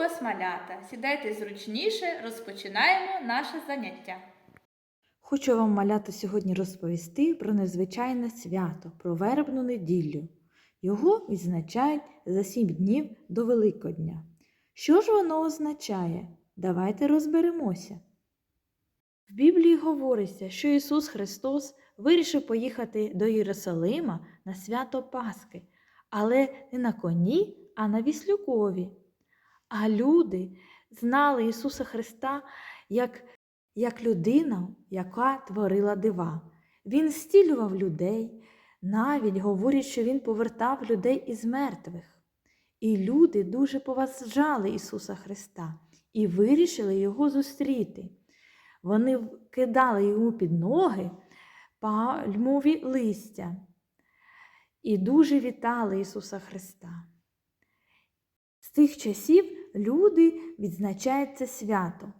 Вас, малята! Сідайте зручніше, розпочинаємо наше заняття. Хочу вам маляти сьогодні розповісти про незвичайне свято, про вербну неділю. Його відзначають за сім днів до Великодня. Що ж воно означає? Давайте розберемося. В Біблії говориться, що Ісус Христос вирішив поїхати до Єрусалима на свято Пасхи, але не на коні, а на віслюкові. А люди знали Ісуса Христа як як людина, яка творила дива. Він зцілював людей, навіть говорять, що Він повертав людей із мертвих. І люди дуже поважали Ісуса Христа і вирішили Його зустріти. Вони кидали йому під ноги пальмові листя і дуже вітали Ісуса Христа. З тих часів люди відзначають це свято.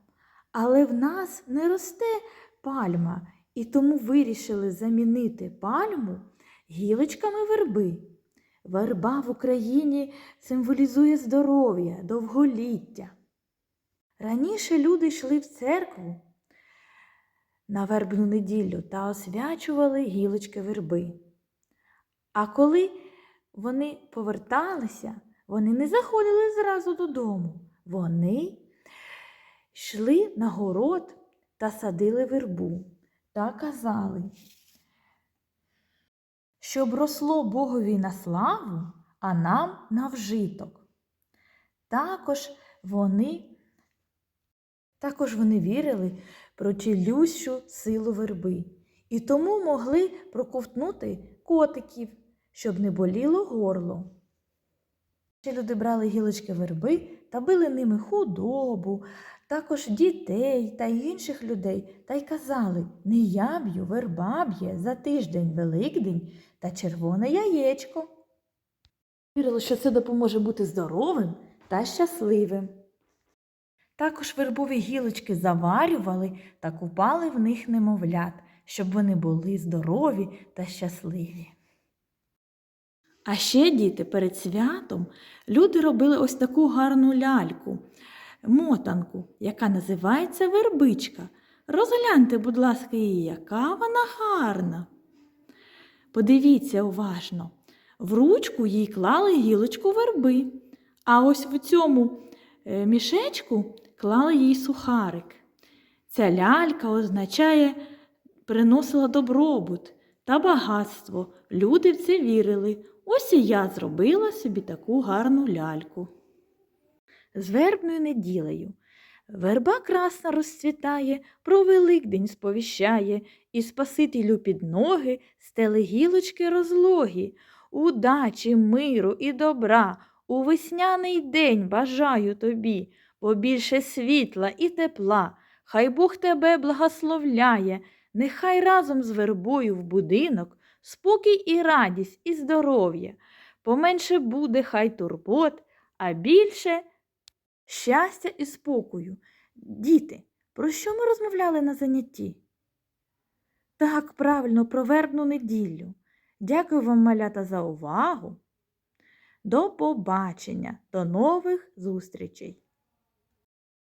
Але в нас не росте пальма, і тому вирішили замінити пальму гілочками верби. Верба в Україні символізує здоров'я, довголіття. Раніше люди йшли в церкву на вербну неділю та освячували гілочки верби. А коли вони поверталися, вони не заходили зразу додому. Вони йшли на город та садили вербу та казали, щоб росло Богові на славу, а нам на вжиток. Також вони, також вони вірили про цілющу силу верби і тому могли проковтнути котиків, щоб не боліло горло. Ще люди брали гілочки верби та били ними худобу, також дітей та інших людей, та й казали не я б'ю, верба б'є за тиждень Великдень та червоне яєчко. Вірили, що це допоможе бути здоровим та щасливим. Також вербові гілочки заварювали та купали в них немовлят, щоб вони були здорові та щасливі. А ще, діти, перед святом люди робили ось таку гарну ляльку, мотанку, яка називається вербичка. Розгляньте, будь ласка, її, яка вона гарна. Подивіться уважно, в ручку їй клали гілочку верби, а ось в цьому е, мішечку клали їй сухарик. Ця лялька означає приносила добробут та багатство. Люди в це вірили. Ось і я зробила собі таку гарну ляльку. З вербною неділею. Верба красна розцвітає, про Великдень сповіщає, і Спасителю під ноги стели гілочки розлогі. Удачі, миру і добра у весняний день бажаю тобі, побільше світла і тепла. Хай Бог тебе благословляє, нехай разом з вербою в будинок спокій і радість, і здоров'я. Поменше буде хай турбот, а більше щастя і спокою. Діти, про що ми розмовляли на занятті? Так, правильно, про вербну неділю. Дякую вам, малята, за увагу. До побачення, до нових зустрічей!